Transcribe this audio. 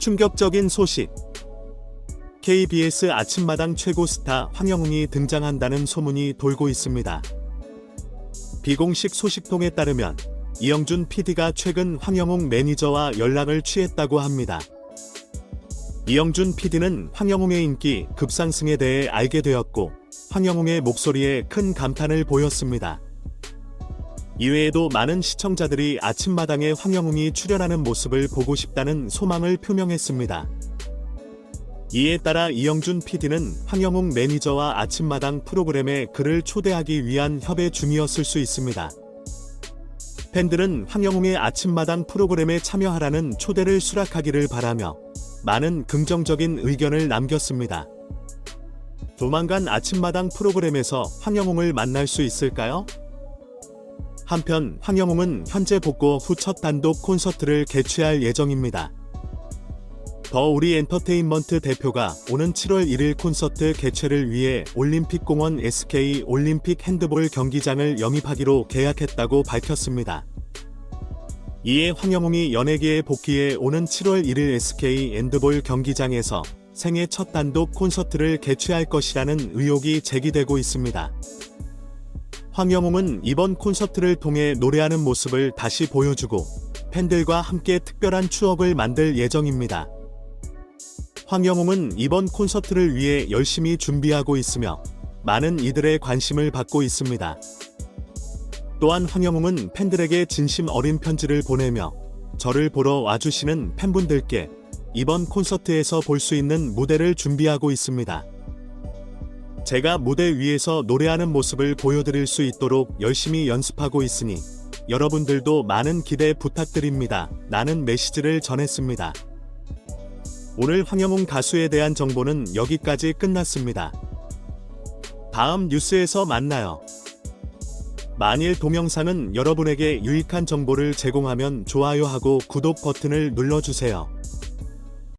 충격적인 소식. KBS 아침마당 최고 스타 황영웅이 등장한다는 소문이 돌고 있습니다. 비공식 소식통에 따르면 이영준 PD가 최근 황영웅 매니저와 연락을 취했다고 합니다. 이영준 PD는 황영웅의 인기 급상승에 대해 알게 되었고 황영웅의 목소리에 큰 감탄을 보였습니다. 이외에도 많은 시청자들이 아침마당에 황영웅이 출연하는 모습을 보고 싶다는 소망을 표명했습니다. 이에 따라 이영준 PD는 황영웅 매니저와 아침마당 프로그램에 그를 초대하기 위한 협의 중이었을 수 있습니다. 팬들은 황영웅의 아침마당 프로그램에 참여하라는 초대를 수락하기를 바라며 많은 긍정적인 의견을 남겼습니다. 조만간 아침마당 프로그램에서 황영웅을 만날 수 있을까요? 한편 황영웅은 현재 복고 후 첫 단독 콘서트를 개최할 예정입니다. 더 우리 엔터테인먼트 대표가 오는 7월 1일 콘서트 개최를 위해 올림픽공원 SK 올림픽 핸드볼 경기장을 영입하기로 계약했다고 밝혔습니다. 이에 황영웅이 연예계에 복귀해 오는 7월 1일 SK 핸드볼 경기장에서 생애 첫 단독 콘서트를 개최할 것이라는 의혹이 제기되고 있습니다. 황영웅은 이번 콘서트를 통해 노래하는 모습을 다시 보여주고 팬들과 함께 특별한 추억을 만들 예정입니다. 황영웅은 이번 콘서트를 위해 열심히 준비하고 있으며 많은 이들의 관심을 받고 있습니다. 또한 황영웅은 팬들에게 진심 어린 편지를 보내며 저를 보러 와주시는 팬분들께 이번 콘서트에서 볼 수 있는 무대를 준비하고 있습니다. 제가 무대 위에서 노래하는 모습을 보여드릴 수 있도록 열심히 연습하고 있으니 여러분들도 많은 기대 부탁드립니다. 나는 메시지를 전했습니다. 오늘 황영웅 가수에 대한 정보는 여기까지 끝났습니다. 다음 뉴스에서 만나요. 만일 동영상은 여러분에게 유익한 정보를 제공하면 좋아요하고 구독 버튼을 눌러주세요.